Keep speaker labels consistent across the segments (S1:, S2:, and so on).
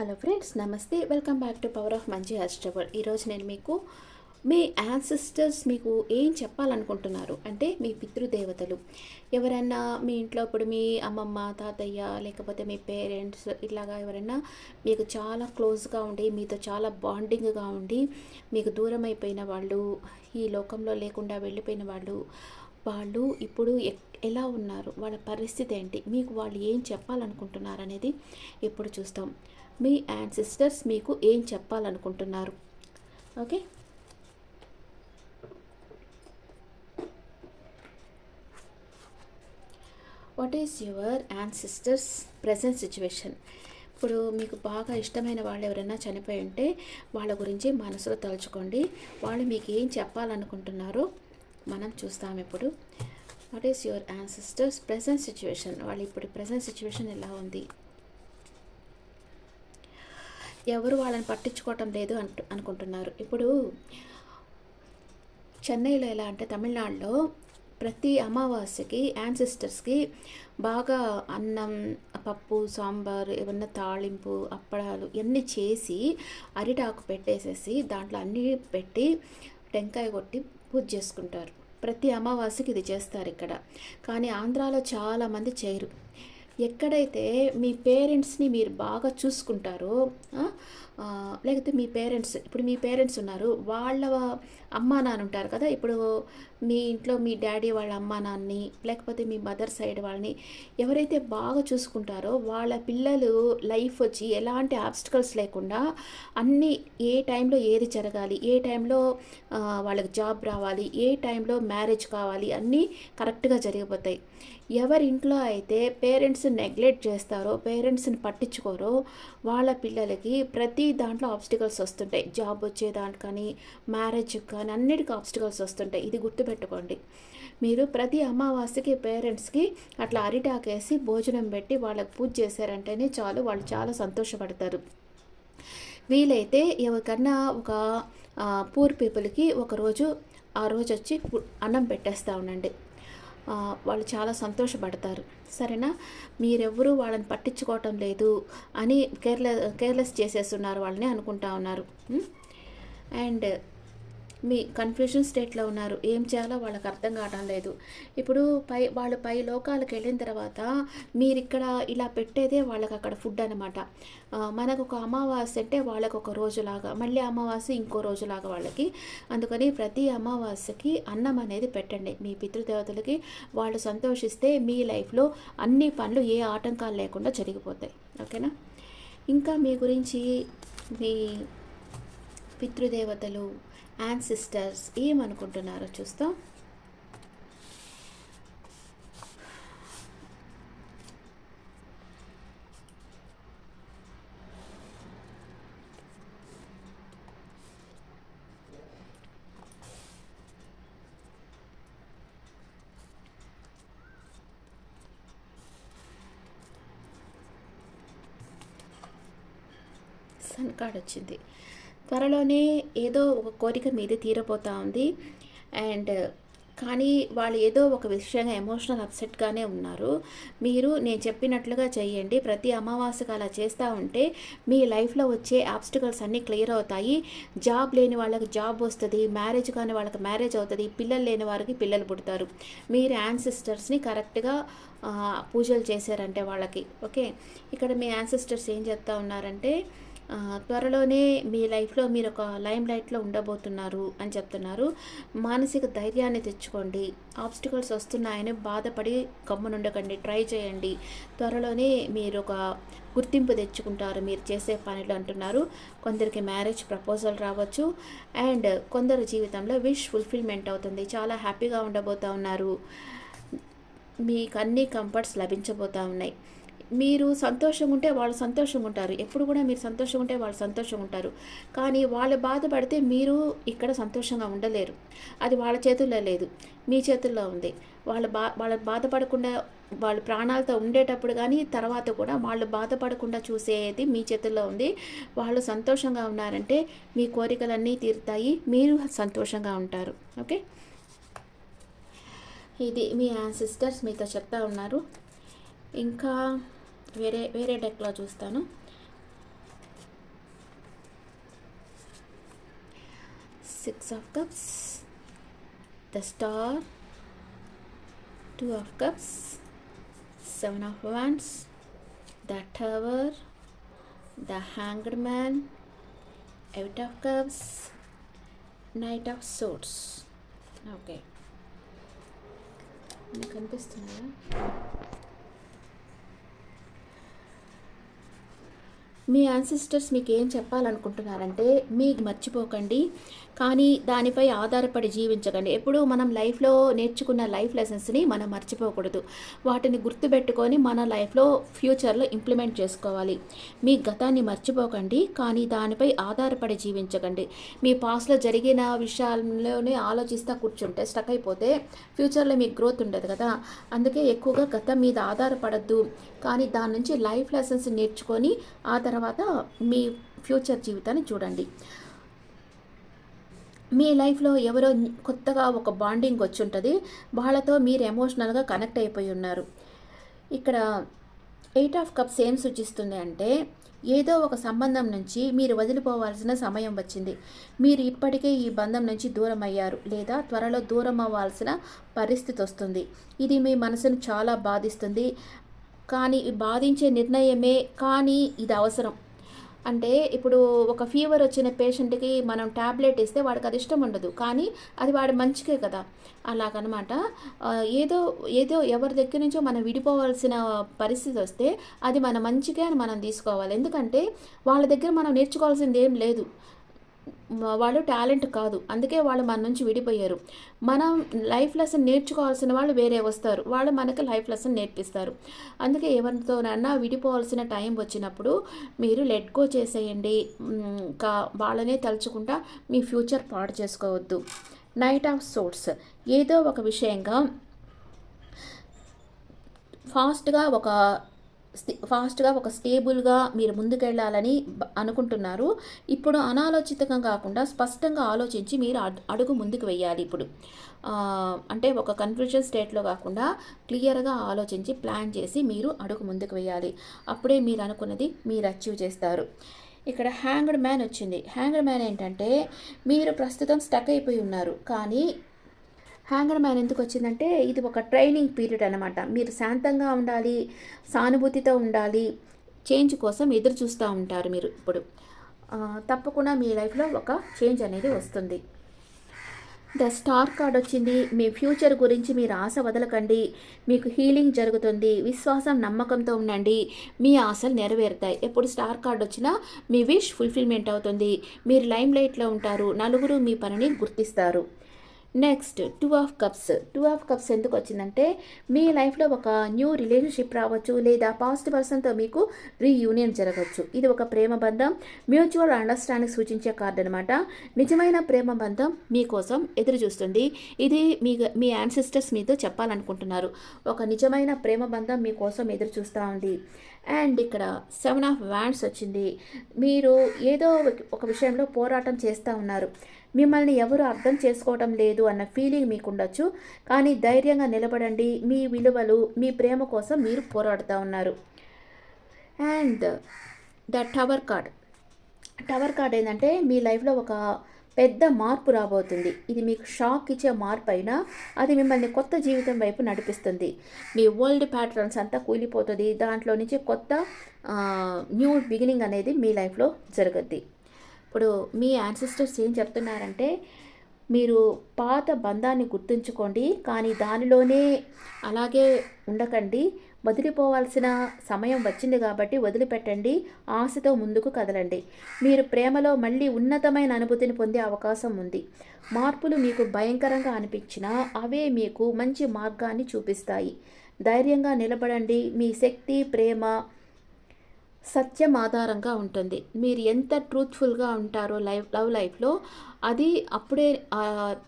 S1: Hello friends నమస్తే. Welcome back to power of మంచి హాస్టబుల్ ఈరోజు నేను మీకు మీ యాన్సిస్టర్స్ మీకు ఏం చెప్పాలనుకుంటున్నారు? అంటే మీ పితృదేవతలు. ఎవరైనా మీ ఇంట్లో ఇప్పుడు మీ అమ్మమ్మ తాతయ్య లేకపోతే మీ పేరెంట్స్ ఇట్లాగా ఎవరైనా మీకు చాలా క్లోజ్గా ఉండి మీతో చాలా బాండింగ్గా ఉండి మీకు దూరం అయిపోయిన వాళ్ళు ఈ లోకంలో లేకుండా వెళ్ళిపోయిన వాళ్ళు వాళ్ళు ఇప్పుడు ఎలా ఉన్నారు? వాళ్ళ పరిస్థితి ఏంటి? మీకు వాళ్ళు ఏం చెప్పాలనుకుంటున్నారు అనేది ఇప్పుడు చూస్తాం. మీ యాన్సిస్టర్స్ మీకు ఏం చెప్పాలనుకుంటున్నారు? Okay what is your ancestors present situation ఇప్పుడు మీకు బాగా ఇష్టమైన వాళ్ళు ఎవరైనా చనిపోయి ఉంటే వాళ్ళ గురించి మనసులో తలుచుకోండి. వాళ్ళు మీకు ఏం చెప్పాలనుకుంటున్నారో మనం చూస్తాం ఇప్పుడు. What is your ancestors present situation వాళ్ళు ఇప్పుడు ప్రజెంట్ సిచ్యువేషన్ ఎలా ఉంది? ఎవరు వాళ్ళని పట్టించుకోవటం లేదు అంటు అనుకుంటున్నారు. ఇప్పుడు చెన్నైలో ఎలా అంటే తమిళనాడులో ప్రతి అమావాస్యకి యాన్సిస్టర్స్కి బాగా అన్నం పప్పు సాంబార్ ఏమన్నా తాళింపు అప్పడాలు ఇవన్నీ చేసి అరిటాకు పెట్టేసేసి దాంట్లో అన్నీ పెట్టి టెంకాయ కొట్టి పూజ చేసుకుంటారు. ప్రతి అమావాస్యకి ఇది చేస్తారు ఇక్కడ. కానీ ఆంధ్రాలో చాలామంది చేయరు. ఎక్కడైతే మీ పేరెంట్స్ని మీరు బాగా చూసుకుంటారో లేకపోతే మీ పేరెంట్స్ ఇప్పుడు మీ పేరెంట్స్ ఉన్నారు వాళ్ళ అమ్మా నాన్న ఉంటారు కదా ఇప్పుడు మీ ఇంట్లో మీ డాడీ వాళ్ళ అమ్మా నాన్నని లేకపోతే మీ మదర్ సైడ్ వాళ్ళని ఎవరైతే బాగా చూసుకుంటారో వాళ్ళ పిల్లలు లైఫ్ వచ్చి ఎలాంటి ఆబ్స్టికల్స్ లేకుండా అన్నీ ఏ టైంలో ఏది జరగాలి ఏ టైంలో వాళ్ళకి జాబ్ రావాలి ఏ టైంలో మ్యారేజ్ కావాలి అన్నీ కరెక్ట్గా జరిగిపోతాయి. ఎవరి ఇంట్లో అయితే పేరెంట్స్ నెగ్లెక్ట్ చేస్తారో పేరెంట్స్ని పట్టించుకోరో వాళ్ళ పిల్లలకి ప్రతి దాంట్లో ఆబ్స్టికల్స్ వస్తుంటాయి. జాబ్ వచ్చే దాంట్లో కానీ మ్యారేజ్ కానీ అన్నిటికీ ఆబ్స్టికల్స్ వస్తుంటాయి. ఇది గుర్తుపెట్టుకోండి. మీరు ప్రతి అమావాస్యకి పేరెంట్స్కి అట్లా అరిటాకేసి భోజనం పెట్టి వాళ్ళకి పూజ చేశారంటేనే చాలు వాళ్ళు చాలా సంతోషపడతారు. వీలైతే ఎవరికన్నా ఒక పూర్ పీపుల్కి ఒకరోజు ఆ రోజు వచ్చి అన్నం పెట్టేస్తూ ఉండండి. వాళ్ళు చాలా సంతోషపడతారు. సరేనా? మీరెవ్వరూ వాళ్ళని పట్టించుకోవటం లేదు అని కేర్లెస్ కేర్లెస్ చేసేస్తున్నారు వాళ్ళని అనుకుంటా ఉన్నారు. అండ్ మీ కన్ఫ్యూజన్ స్టేట్లో ఉన్నారు. ఏం చేయాలో వాళ్ళకి అర్థం కావడం లేదు. ఇప్పుడు పై వాళ్ళు పై లోకాలకు వెళ్ళిన తర్వాత మీరు ఇక్కడ ఇలా పెట్టేదే వాళ్ళకి అక్కడ ఫుడ్ అనమాట మనకు ఒక అమావాస్య అంటే వాళ్ళకు ఒక రోజులాగా మళ్ళీ అమావాస్య ఇంకో రోజులాగా వాళ్ళకి. అందుకని ప్రతి అమావాస్యకి అన్నం అనేది పెట్టండి. మీ పితృదేవతలకి వాళ్ళు సంతోషిస్తే మీ లైఫ్లో అన్ని పనులు ఏ ఆటంకాలు లేకుండా జరిగిపోతాయి. ఓకేనా? ఇంకా మీ గురించి మీ పితృదేవతలు యాన్సిస్టర్స్ ఏమనుకుంటున్నారో చూస్తాం. సన్ కార్డ్ వచ్చింది. త్వరలోనే ఏదో ఒక కోరిక మీది తీరబోతా ఉంది. అండ్ కానీ వాళ్ళు ఏదో ఒక విషయంగా ఎమోషనల్ అప్సెట్గానే ఉన్నారు. మీరు నేను చెప్పినట్లుగా చేయండి. ప్రతి అమావాస్యకు అలా చేస్తూ ఉంటే మీ లైఫ్లో వచ్చే ఆబ్స్టికల్స్ అన్నీ క్లియర్ అవుతాయి. జాబ్ లేని వాళ్ళకి జాబ్ వస్తుంది. మ్యారేజ్ కాని వాళ్ళకి మ్యారేజ్ అవుతుంది. పిల్లలు లేని వారికి పిల్లలు పుడతారు. మీరు యాన్సిస్టర్స్ని కరెక్ట్గా పూజలు చేశారంటే వాళ్ళకి. ఓకే? ఇక్కడ మీ యాన్సిస్టర్స్ ఏం చెప్తా ఉన్నారంటే త్వరలోనే మీ లైఫ్లో మీరు ఒక లైమ్ లైట్లో ఉండబోతున్నారు అని చెప్తున్నారు. మానసిక ధైర్యాన్ని తెచ్చుకోండి. ఆబ్స్టికల్స్ వస్తున్నాయని బాధపడి గమ్మునుండకండి ట్రై చేయండి. త్వరలోనే మీరు ఒక గుర్తింపు తెచ్చుకుంటారు. మీరు చేసే పనులు అంటున్నారు. కొందరికి మ్యారేజ్ ప్రపోజల్ రావచ్చు. అండ్ కొందరు జీవితంలో విష్ ఫుల్ఫిల్మెంట్ అవుతుంది. చాలా హ్యాపీగా ఉండబోతూ ఉన్నారు. మీకు అన్ని కంఫర్ట్స్ లభించబోతూ ఉన్నాయి. మీరు సంతోషంగా ఉంటే వాళ్ళు సంతోషంగా ఉంటారు ఎప్పుడు కూడా మీరు సంతోషంగా ఉంటే వాళ్ళు సంతోషంగా ఉంటారు కానీ వాళ్ళు బాధపడితే మీరు ఇక్కడ సంతోషంగా ఉండలేరు. అది వాళ్ళ చేతుల్లో లేదు. మీ చేతుల్లో ఉంది. వాళ్ళ బా వాళ్ళ బాధపడకుండా వాళ్ళు ప్రాణాలతో ఉండేటప్పుడు కానీ తర్వాత కూడా వాళ్ళు బాధపడకుండా చూసేది మీ చేతుల్లో ఉంది. వాళ్ళు సంతోషంగా ఉన్నారంటే మీ కోరికలన్నీ తీరుతాయి. మీరు సంతోషంగా ఉంటారు. ఓకే? ఇది మీ సిస్టర్స్ మీతో చెప్తా ఉన్నారు. ఇంకా వేరే వేరే డెక్లో చూస్తాను. Six of cups the star two of cups seven of wands the tower the hanged man eight of cups knight of swords okay మీకు మీ యాన్సిస్టర్స్ మీకు ఏం చెప్పాలనుకుంటున్నారంటే మీకు మర్చిపోకండి. కానీ దానిపై ఆధారపడి జీవించకండి. ఎప్పుడూ మనం లైఫ్లో నేర్చుకున్న లైఫ్ లెసన్స్ని మనం మర్చిపోకూడదు. వాటిని గుర్తుపెట్టుకొని మన లైఫ్లో ఫ్యూచర్లో ఇంప్లిమెంట్ చేసుకోవాలి. మీ గతాన్ని మర్చిపోకండి కానీ దానిపై ఆధారపడి జీవించకండి. మీ పాస్ట్లో జరిగిన విషయాల్లోనే ఆలోచిస్తూ కూర్చుంటే స్టక్ అయిపోతే ఫ్యూచర్లో మీకు గ్రోత్ ఉండదు కదా. అందుకే ఎక్కువగా గతం మీద ఆధారపడద్దు. కానీ దాని నుంచి లైఫ్ లెసన్స్ నేర్చుకొని ఆ తర్వాత మీ ఫ్యూచర్ జీవితాన్ని చూడండి. మీ లైఫ్లో ఎవరో కొత్తగా ఒక బాండింగ్ వచ్చి ఉంటుంది వాళ్ళతో మీరు ఎమోషనల్గా కనెక్ట్ అయిపోయి ఉన్నారు. ఇక్కడ ఎయిట్ ఆఫ్ కప్స్ ఏం సూచిస్తుంది అంటే ఏదో ఒక సంబంధం నుంచి మీరు వదిలిపోవాల్సిన సమయం వచ్చింది. మీరు ఇప్పటికే ఈ బంధం నుంచి దూరం అయ్యారు లేదా త్వరలో దూరం అవ్వాల్సిన పరిస్థితి వస్తుంది. ఇది మీ మనసును చాలా బాధిస్తుంది. కానీ బాధించే నిర్ణయమే కానీ ఇది అవసరం. అంటే ఇప్పుడు ఒక ఫీవర్ వచ్చిన పేషెంట్కి మనం ట్యాబ్లెట్ ఇస్తే వాడికి అది ఇష్టం ఉండదు. కానీ అది వాడి మంచికే కదా. అలాగనమాట. ఏదో ఏదో ఎవరి దగ్గర నుంచో మనం విడిపోవాల్సిన పరిస్థితి వస్తే అది మన మంచికే అని మనం తీసుకోవాలి. ఎందుకంటే వాళ్ళ దగ్గర మనం నేర్చుకోవాల్సింది ఏం లేదు. వాళ్ళు టాలెంట్ కాదు. అందుకే వాళ్ళు మన నుంచి విడిపోయారు. మనం లైఫ్ లెసన్ నేర్చుకోవాల్సిన వాళ్ళు వేరే వస్తారు. వాళ్ళు మనకి లైఫ్ లెసన్ నేర్పిస్తారు. అందుకే ఎవరితోనన్నా విడిపోవాల్సిన టైం వచ్చినప్పుడు మీరు లెట్ గో చేసేయండి. ఇంకా వాళ్ళనే తలుచుకుంటా మీ ఫ్యూచర్ పాడు చేసుకోవద్దు. నైట్ ఆఫ్ సోర్స్ ఏదో ఒక విషయంగా ఫాస్ట్గా ఒక ఫాస్ట్గా ఒక స్టేబుల్గా మీరు ముందుకెళ్ళాలని అనుకుంటున్నారు. ఇప్పుడు అనాలోచితంగా కాకుండా స్పష్టంగా ఆలోచించి మీరు అడుగు ముందుకు వెయ్యాలి ఇప్పుడు. అంటే ఒక కన్ఫ్యూజన్ స్టేట్లో కాకుండా క్లియర్గా ఆలోచించి ప్లాన్ చేసి మీరు అడుగు ముందుకు వెయ్యాలి. అప్పుడే మీరు అనుకున్నది మీరు అచీవ్ చేస్తారు. ఇక్కడ హ్యాంగ్డ్ మ్యాన్ వచ్చింది. హ్యాంగ్డ్ మ్యాన్ ఏంటంటే మీరు ప్రస్తుతం స్టక్ అయిపోయి ఉన్నారు. కానీ హ్యాంగర్ మ్యాన్ ఎందుకు వచ్చిందంటే ఇది ఒక ట్రైనింగ్ పీరియడ్ అనమాట మీరు శాంతంగా ఉండాలి సానుభూతితో ఉండాలి చేంజ్ కోసం ఎదురు చూస్తూ ఉంటారు మీరు ఇప్పుడు. తప్పకుండా మీ లైఫ్లో ఒక చేంజ్ అనేది వస్తుంది. ద స్టార్ కార్డ్ వచ్చింది. మీ ఫ్యూచర్ గురించి మీరు ఆశ వదలకండి. మీకు హీలింగ్ జరుగుతుంది. విశ్వాసం నమ్మకంతో ఉండండి. మీ ఆశలు నెరవేరుతాయి. ఎప్పుడు స్టార్ కార్డ్ వచ్చినా మీ విష్ ఫుల్ఫిల్మెంట్ అవుతుంది. మీరు లైమ్ లైట్లో ఉంటారు. నలుగురు మీ పనిని గుర్తిస్తారు. Next two of cups two of cups ఎందుకు వచ్చిందంటే మీ లైఫ్లో ఒక న్యూ రిలేషన్షిప్ రావచ్చు లేదా పాస్ట్ పర్సన్తో మీకు రీయూనియన్ జరగవచ్చు. ఇది ఒక ప్రేమ బంధం మ్యూచువల్ అండర్స్టాండింగ్ సూచించే కార్డు అనమాట నిజమైన ప్రేమ బంధం మీకోసం ఎదురు చూస్తుంది. ఇది మీ మీ యాన్సిస్టర్స్ మీతో చెప్పాలనుకుంటున్నారు. ఒక నిజమైన ప్రేమ బంధం మీకోసం ఎదురు చూస్తూ ఉంది. అండ్ ఇక్కడ సెవెన్ ఆఫ్ వ్యాండ్స్ వచ్చింది. మీరు ఏదో ఒక విషయంలో పోరాటం చేస్తూ ఉన్నారు. మిమ్మల్ని ఎవరు అర్థం చేసుకోవటం లేదు అన్న ఫీలింగ్ మీకుండొచ్చు. కానీ ధైర్యంగా నిలబడండి. మీ విలువలు మీ ప్రేమ కోసం మీరు పోరాడుతూ ఉన్నారు. And the tower card tower card ఏంటంటే మీ లైఫ్లో ఒక పెద్ద మార్పు రాబోతుంది. ఇది మీకు షాక్ ఇచ్చే మార్పు అయినా అది మిమ్మల్ని కొత్త జీవితం వైపు నడిపిస్తుంది. మీ ఓల్డ్ ప్యాటర్న్స్ అంతా కూలిపోతుంది. దాంట్లో నుంచి కొత్త న్యూ బిగినింగ్ అనేది మీ లైఫ్లో జరుగుద్ది. ఇప్పుడు మీ యాన్సిస్టర్స్ ఏం చెప్తున్నారంటే మీరు పాత బంధాన్ని గుర్తుంచుకోండి కానీ దానిలోనే అలాగే ఉండకండి. వదిలిపోవాల్సిన సమయం వచ్చింది కాబట్టి వదిలిపెట్టండి. ఆశతో ముందుకు కదలండి. మీరు ప్రేమలో మళ్ళీ ఉన్నతమైన అనుభూతిని పొందే అవకాశం ఉంది. మార్పులు మీకు భయంకరంగా అనిపించినా అవే మీకు మంచి మార్గాన్ని చూపిస్తాయి. ధైర్యంగా నిలబడండి. మీ శక్తి ప్రేమ సత్యం ఆధారంగా ఉంటుంది. మీరు ఎంత ట్రూత్ఫుల్గా ఉంటారో లైఫ్ లవ్ లైఫ్లో అది అప్పుడే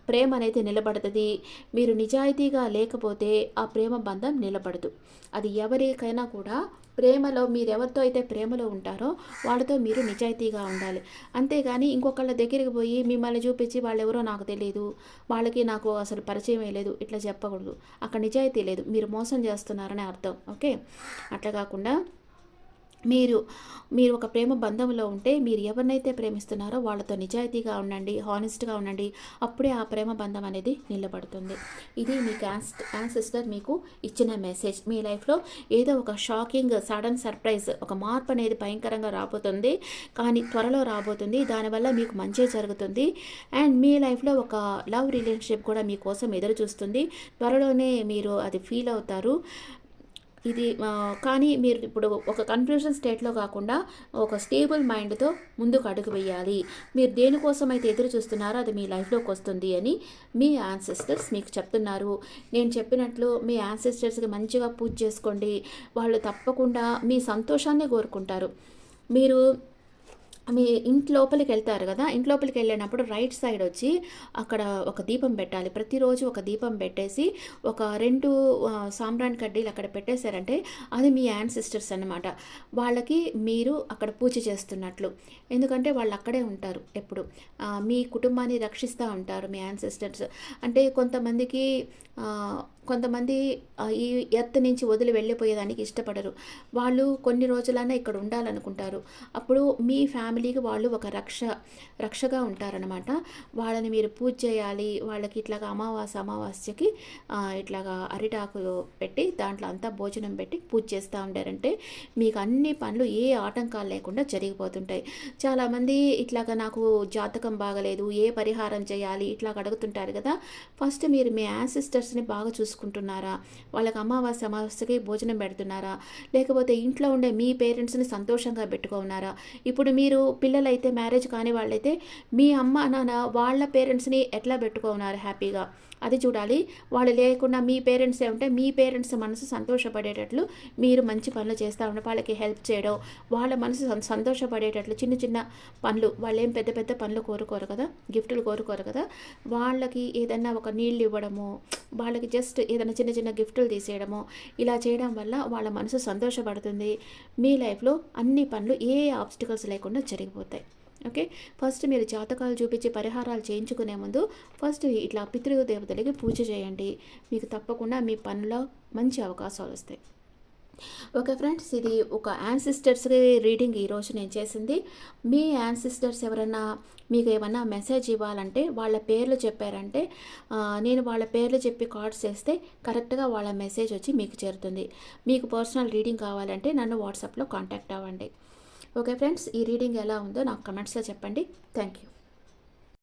S1: ప్రేమ అనేది నిలబడుతుంది. మీరు నిజాయితీగా లేకపోతే ఆ ప్రేమ బంధం నిలబడదు. అది ఎవరికైనా కూడా ప్రేమలో మీరు ఎవరితో అయితే ప్రేమలో ఉంటారో వాళ్ళతో మీరు నిజాయితీగా ఉండాలి. అంతేగాని ఇంకొకళ్ళ దగ్గరికి పోయి మిమ్మల్ని చూపించి వాళ్ళు ఎవరో నాకు తెలియదు వాళ్ళకి నాకు అసలు పరిచయం లేదు ఇట్లా చెప్పకూడదు. అక్కడ నిజాయితీ లేదు. మీరు మోసం చేస్తున్నారని అర్థం. ఓకే? అట్లా కాకుండా మీరు మీరు ఒక ప్రేమ బంధంలో ఉంటే మీరు ఎవరినైతే ప్రేమిస్తున్నారో వాళ్ళతో నిజాయితీగా ఉండండి హానెస్ట్గా ఉండండి. అప్పుడే ఆ ప్రేమ బంధం అనేది నిలబడుతుంది. ఇది మీ క్యాస్ట్ యాన్సిస్టర్ మీకు ఇచ్చిన మెసేజ్ మీ లైఫ్లో ఏదో ఒక షాకింగ్ సడన్ సర్ప్రైజ్ ఒక మార్పు అనేది భయంకరంగా రాబోతుంది. కానీ త్వరలో రాబోతుంది. దానివల్ల మీకు మంచి జరుగుతుంది. అండ్ మీ లైఫ్లో ఒక లవ్ రిలేషన్షిప్ కూడా మీకోసం ఎదురు చూస్తుంది త్వరలోనే మీరు అది ఫీల్ అవుతారు. ఇది కానీ మీరు ఇప్పుడు ఒక కన్ఫ్యూజన్ స్టేట్లో కాకుండా ఒక స్టేబుల్ మైండ్తో ముందుకు అడుగు వేయాలి. మీరు దేనికోసం అయితే ఎదురు చూస్తున్నారో అది మీ లైఫ్లోకి వస్తుంది అని మీ యాన్సిస్టర్స్ మీకు చెప్తున్నారు. నేను చెప్పినట్లు మీ యాన్సిస్టర్స్కి మంచిగా పూజ చేసుకోండి. వాళ్ళు తప్పకుండా మీ సంతోషాన్ని కోరుకుంటారు. మీరు మీ ఇంటి లోపలికి వెళ్తారు కదా ఇంటి లోపలికి వెళ్ళినప్పుడు రైట్ సైడ్ వచ్చి అక్కడ ఒక దీపం పెట్టాలి. ప్రతిరోజు ఒక దీపం పెట్టేసి ఒక రెండు సాంబ్రాన్ సాంబ్రాణి కడ్డీలు అక్కడ పెట్టేశారంటే అది మీ యాన్సిస్టర్స్ అనమాట అన్నమాట. వాళ్ళకి మీరు అక్కడ పూజ చేస్తున్నట్లు. ఎందుకంటే వాళ్ళు అక్కడే ఉంటారు ఎప్పుడు. మీ కుటుంబాన్ని రక్షిస్తూ ఉంటారు మీ యాన్సిస్టర్స్ అంటే కొంతమందికి కొంతమంది ఈ ఎర్త్ నుంచి వదిలి వెళ్ళిపోయేదానికి ఇష్టపడరు. వాళ్ళు కొన్ని రోజులైనా ఇక్కడ ఉండాలనుకుంటారు. అప్పుడు మీ ఫ్యామిలీకి వాళ్ళు ఒక రక్ష రక్షగా ఉంటారనమాట వాళ్ళని మీరు పూజ చేయాలి వాళ్ళకి ఇట్లాగా అమావాస్య అమావాస్యకి ఇట్లాగా అరిటాకు పెట్టి దాంట్లో అంతా భోజనం పెట్టి పూజ చేస్తూ ఉండారంటే మీకు అన్ని పనులు ఏ ఆటంకాలు లేకుండా జరిగిపోతుంటాయి. చాలామంది ఇట్లాగా నాకు జాతకం బాగలేదు ఏ పరిహారం చేయాలి ఇట్లాగ అడుగుతుంటారు కదా. ఫస్ట్ మీరు మీ యాన్సిస్టర్స్ని బాగా చూసుకుంటున్నారా? వాళ్ళకి అమావాస్య అమావాస్యకి భోజనం పెడుతున్నారా? లేకపోతే ఇంట్లో ఉండే మీ పేరెంట్స్ని సంతోషంగా పెట్టుకున్నారా? ఇప్పుడు మీరు పిల్లలైతే మ్యారేజ్ కాని వాళ్ళైతే మీ అమ్మ నాన్న వాళ్ళ పేరెంట్స్ని ఎట్లా పెట్టుకున్నారు హ్యాపీగా? అది చూడాలి. వాళ్ళు లేకుండా మీ పేరెంట్సే ఉంటే మీ పేరెంట్స్ మనసు సంతోషపడేటట్లు మీరు మంచి పనులు చేస్తూ ఉండడం వాళ్ళకి హెల్ప్ చేయడం వాళ్ళ మనసు సంతోషపడేటట్లు చిన్న చిన్న పనులు వాళ్ళు ఏం పెద్ద పెద్ద పనులు కోరుకోరు కదా గిఫ్టులు కోరుకోరు కదా వాళ్ళకి ఏదైనా ఒక నీళ్ళు ఇవ్వడము వాళ్ళకి జస్ట్ ఏదైనా చిన్న చిన్న గిఫ్టులు తీసేయడము ఇలా చేయడం వల్ల వాళ్ళ మనసు సంతోషపడుతుంది. మీ లైఫ్లో అన్ని పనులు ఏ ఆబ్స్టికల్స్ లేకుండా జరిగిపోతాయి. ఓకే? ఫస్ట్ మీరు జాతకాలు చూపించి పరిహారాలు చేయించుకునే ముందు ఫస్ట్ ఇట్లా పితృదేవతలకి పూజ చేయండి. మీకు తప్పకుండా మీ పనిలో మంచి అవకాశాలు వస్తాయి. ఓకే ఫ్రెండ్స్ ఇది ఒక యాన్సిస్టర్స్కి రీడింగ్ ఈరోజు నేను చేసింది. మీ యాన్సిస్టర్స్ ఎవరైనా మీకు ఏమన్నా మెసేజ్ ఇవ్వాలంటే వాళ్ళ పేర్లు చెప్పారంటే నేను వాళ్ళ పేర్లు చెప్పి కార్డ్స్ వేస్తే కరెక్ట్గా వాళ్ళ మెసేజ్ వచ్చి మీకు చేరుతుంది. మీకు పర్సనల్ రీడింగ్ కావాలంటే నన్ను వాట్సాప్లో కాంటాక్ట్ అవ్వండి. ఓకే ఫ్రెండ్స్ ఈ రీడింగ్ ఎలా ఉందో నాకు కమెంట్స్లో చెప్పండి. Thank you